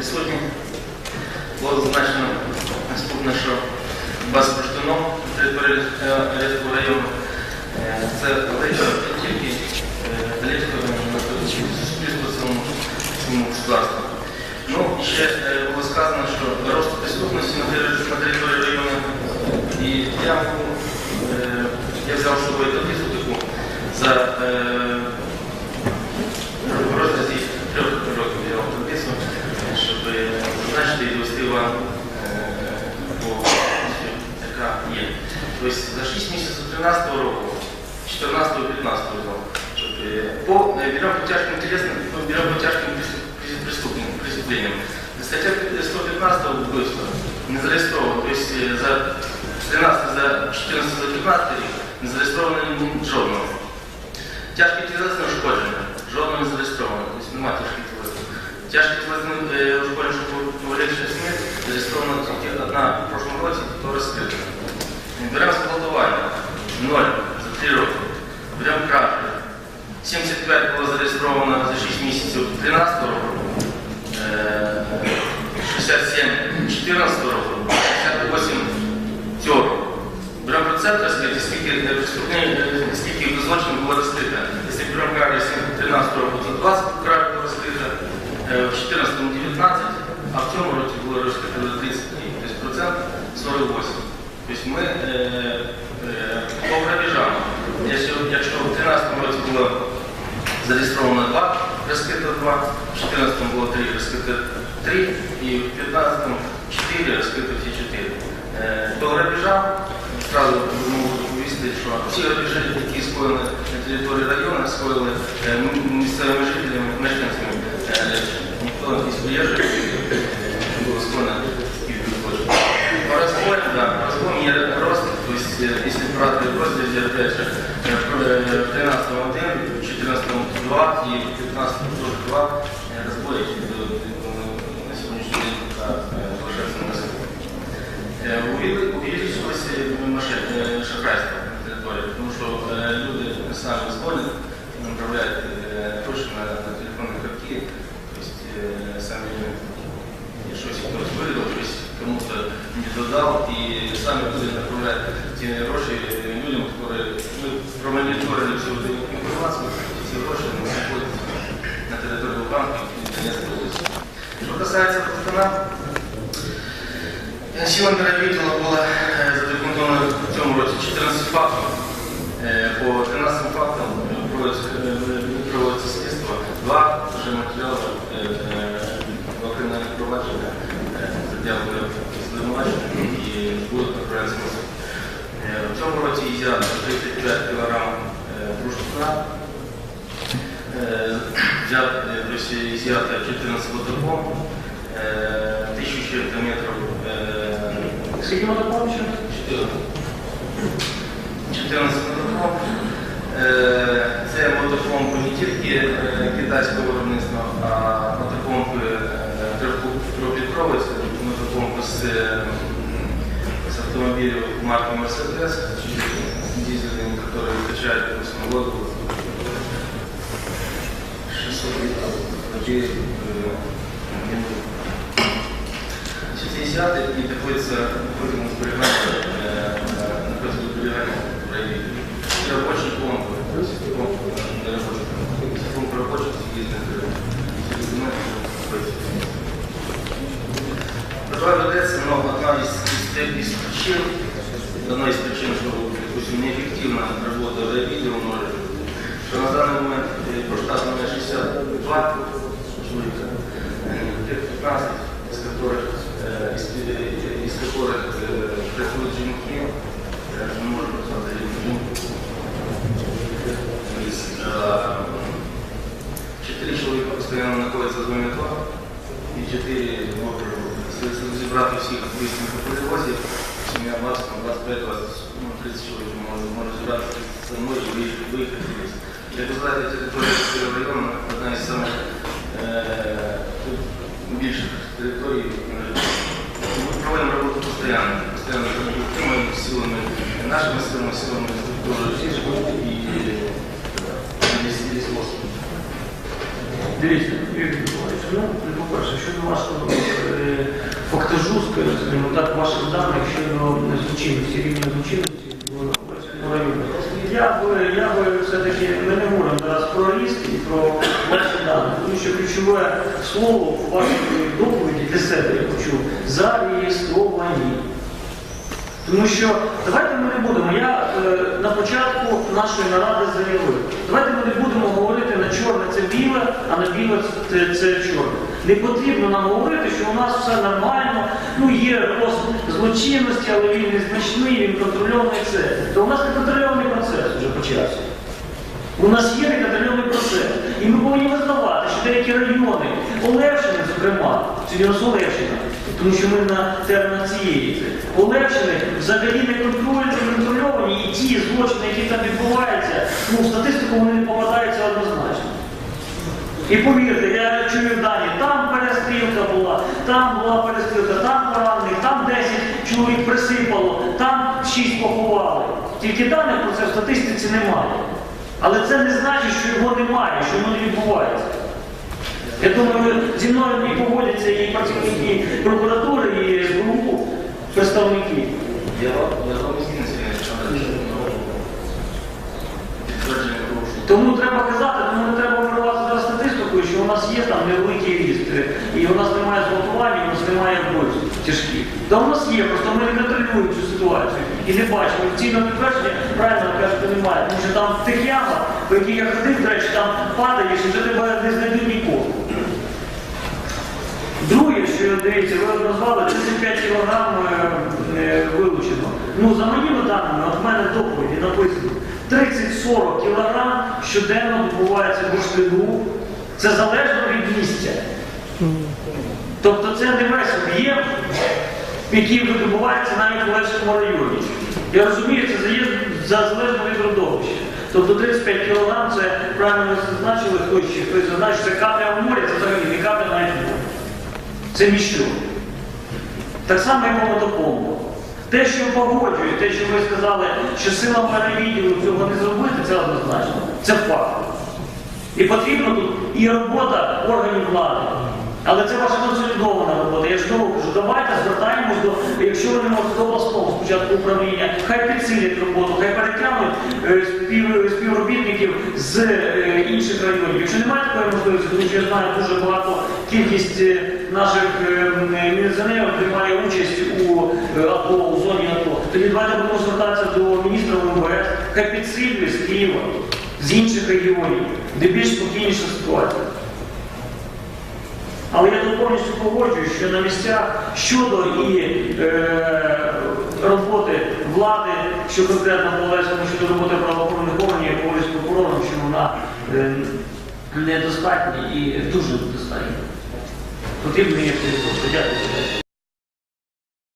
присутні. Було зазначено наступне, що без бурштином на території Олецького району е, це велика тільки й суспільство цьому, государству. Ну, ще е, було сказано, що рост преступності на території району. І я, е, я взяв з собою таблицю таку за е, в розрізі трьох років я вам таблицю, щоб е, зазначити і довести вам е, яка є. Тобто за 6 місяців 13 року, 14 15 року, е, по берем по тяжким телесным, берем по тяжким преступ- преступлениям. Стаття 115 вбивства не зареєстровано, е, за 13, за 14, за 15 рік не зареєстровано жодного. Тяжкі тілесне ушкодження, жодного не зареєстровано, тобто немає тяжких тілесних. Тяжкі тілесні е, ушкодження, що повеличує смерть, зареєстровано тільки одна в прошлому році, то розкрита. Беремо складування 0 за 3 роки. Беремо кражі. 75 було зареєстровано за 6 місяців 13 року. Е, 67 14 року, 68 цього року. Процент розкрити, скільки злочинів було розкрито. Якщо беремо кражі 13 року, то 20 кражі було розкрито, е, в 14 19, а в цьому році було розкрито до 30, тобто процент 48. Тобто ми е, е, по грабежам, якщо, якщо в 13 році було зареєстровано 2, розкрито 2, в 14 було 3, розкрито 3, і в 15 4, розкрито всі 4. Е, По грабежам, одразу можу доповісти, що всі грабежі, які скоєні на території району, скоїли е, місцевими жителями, мешканцями, е, ніхто не сприєжив, було скоєно. По розгону, да, по розгону є рост, то есть, э, если люди самі дзвонять, направляють е, гроші на, на телефонні картки, тобто е, самі і щось хтось видав, щось кому-то не додав, і самі люди направляють ці гроші людям, які ми промоніторили всю цю інформацію, і ці гроші не знаходяться на території банку і не знаходяться. Що касається Путина, Силами відділу було 150 35 кг брушка, изъято 14 водопом, 1400 метров. Сколько водопом ще 14 водопом. Е, це мотопомпи не тільки е, китайського виробництва, а мотопомпи е, трьохлітрової, мотопомпи з автомобілів марки Mercedes дизельными, которые качают, допустим, воздух 600 литров воды в минуту. Все взяты и находятся находятся на сберегании, э, находятся на сберегании в районе. И рабочие помпы, то есть помпы для рабочих. Если помпы рабочих, есть Права ведеться, но одна из, из, из причин, Четыре человека постоянно находятся в зоне 2, и четыре можем зібрати всіх висновків по перевозі, сім'я 20, там, 25, 20, ну, 30 чоловік може, може зібратися. Со мною і виїхати, виїхати десь. Як ви знаєте, територія цього району одна із самих е, більших територій. Ми проводимо роботу постійно, постійно підтримуємо силами, нашими силами, силами структури і лісгоспу. Дивіться, Юрій Миколаївич, ну, по-перше, щодо вашого фактажу, скажімо так, ваших даних щодо злочинності, рівня злочинності в районі. Я б, я б все-таки ми не говоримо зараз про ріст і про ваші дані, тому що ключове слово в вашій доповіді для себе я почув зареєстровані. Тому що давайте ми не будемо. Я е, на початку нашої наради заявив. Давайте ми не будемо говорити на чорне це біле, а на біле це, це чорне. Не потрібно нам говорити, що у нас все нормально, ну є рост злочинності, але він незначний, він контрольований це. То у нас не контрольований процес вже почався. У нас є неконтрольований процес. І ми повинні визнавати, що деякі райони, Олевщини, зокрема, сьогодні Олевщина, тому що ми на термінах цієї. Взагалі не контролюються, контрольовані, і ті злочини, які там відбуваються, ну, в статистику вони не попадаються однозначно. І повірте, я чую дані, там перестрілка була, там була перестрілка, там поранених, там 10 чоловік присипало, там 6 поховали. Тільки даних про це в статистиці немає. Але це не значить, що його немає, що воно не відбувається. Я думаю, зі мною не погодяться і працівники прокуратури, і СБУ, представники. Я. Тому треба казати, тому не треба виривати зараз статистикою, що у нас є там невеликий ріст, е, і у нас немає зґвалтування, у нас немає вбивств тяжких. Та у нас є, просто ми не контролюємо цю ситуацію і не бачимо. Офіційного підтвердження, правильно ви кажете, немає. Тому що там тих ямах, по яких я ходив, до речі, там падаєш і вже тебе не знайдуть нікого. Друге, що дивіться, ви назвали 35 кілограм е, е, вилучено. Ну, за моїми даними, от в мене доповіді написано 30-40 кілограм щоденно відбувається бурштину. Це залежно від місця. Тобто це не весь об'єм, який видобувається навіть в Олевському районі. Я розумію, це заїзд за залежно від родовища. Тобто 35 кілограм це правильно ви зазначили, хтось хтось зазначив, це капля в морі, це взагалі не капля навіть в морі. Це ніщо. Так само і по водопомпу. Те, що погоджує, те, що ви сказали, що силами райвідділу цього не зробити, це однозначно. Це факт. І потрібна тут і робота органів влади. Але це ваша консолідована робота. Я ж знову кажу, давайте звертаємось до, якщо ви не можете до обласного спочатку управління, хай підсилять роботу, хай перетягнуть е, спів, співробітників з е, інших районів. Якщо немає такої можливості, тому що я знаю дуже багато кількість е, наших е, міліціонерів приймає участь у е, АТО, у зоні АТО, тоді давайте будемо звертатися до міністра МВС, хай підсилює з Києва, з інших регіонів, де більш спокійніша ситуація. Але я тут повністю погоджуюсь, що на місцях щодо і е, роботи влади, що конкретно по Олевському щодо роботи правоохоронних органів, я з прокурором, що вона е, недостатня і дуже недостатня. Потрібно підготувати. Дякую.